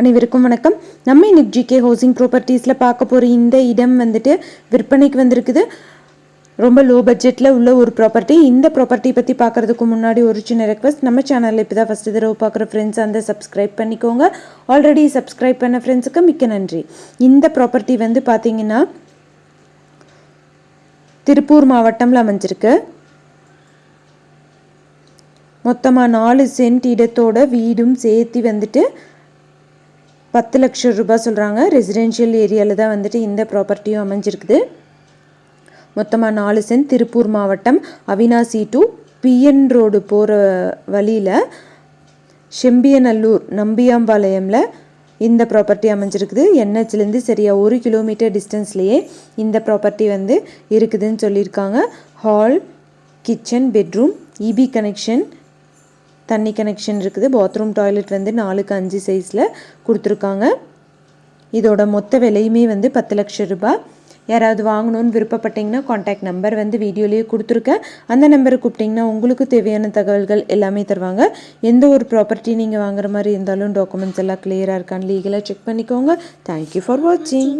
அனைவருக்கும் வணக்கம். நம்ம இன்னைக்கு ஜிகே ஹவுசிங் ப்ராப்பர்ட்டிஸில் பார்க்க போகிற இந்த இடம் வந்துட்டு விற்பனைக்கு வந்திருக்குது. ரொம்ப லோ பட்ஜெட்டில் உள்ள ஒரு ப்ராப்பர்ட்டி இந்த ப்ராப்பர்ட்டி பற்றி பார்க்குறதுக்கு முன்னாடி ஒரு சின்ன ரெக்வஸ்ட் நம்ம சேனலில் இப்போ தான் ஃபஸ்ட்டு தடவை பார்க்குற ஃப்ரெண்ட்ஸ் அந்த சப்ஸ்கிரைப் பண்ணிக்கோங்க. ஆல்ரெடி சப்ஸ்கிரைப் பண்ண ஃப்ரெண்ட்ஸுக்கு மிக்க நன்றி. இந்த ப்ராப்பர்ட்டி வந்து பார்த்தீங்கன்னா திருப்பூர் மாவட்டம்ல அமைஞ்சிருக்கு. மொத்தமாக நாலு சென்ட் இடத்தோட வீடும் சேர்த்து வந்துட்டு பத்து லட்சம் ரூபாய் சொல்கிறாங்க ரெசிடென்ஷியல் ஏரியாவில் தான் வந்துட்டு இந்த ப்ராப்பர்ட்டியும் அமைஞ்சிருக்குது. மொத்தமாக நாலு சென்ட் திருப்பூர் மாவட்டம் அவினாசி டு பிஎன் ரோடு போகிற வழியில் செம்பியநல்லூர் நம்பியாம்பாளையமில் இந்த ப்ராப்பர்ட்டி அமைஞ்சிருக்குது. என்ஹெச்லேருந்து சரியாக ஒரு கிலோமீட்டர் டிஸ்டன்ஸ்லேயே இந்த ப்ராப்பர்ட்டி வந்து இருக்குதுன்னு சொல்லியிருக்காங்க. Hall kitchen bedroom EB connection தண்ணி கனெக்ஷன் இருக்குது. பாத்ரூம் டாய்லெட் வந்து நாலுக்கு அஞ்சு சைஸில் கொடுத்துருக்காங்க. இதோட மொத்த விலையுமே வந்து பத்து லட்சம் ரூபாய். யாராவது வாங்கணும்னு விருப்பப்பட்டீங்கன்னா காண்டாக்ட் நம்பர் வந்து வீடியோலேயே கொடுத்துருக்கேன். அந்த நம்பரை கூப்பிட்டிங்கன்னா உங்களுக்கு தேவையான தகவல்கள் எல்லாமே தருவாங்க. எந்த ஒரு ப்ராப்பர்ட்டி நீங்கள் வாங்குற மாதிரி இருந்தாலும் டாக்குமெண்ட்ஸ் எல்லாம் கிளியராக இருக்கான்னு லீகலாக செக் பண்ணிக்கோங்க. தேங்க்யூ ஃபார் வாட்சிங்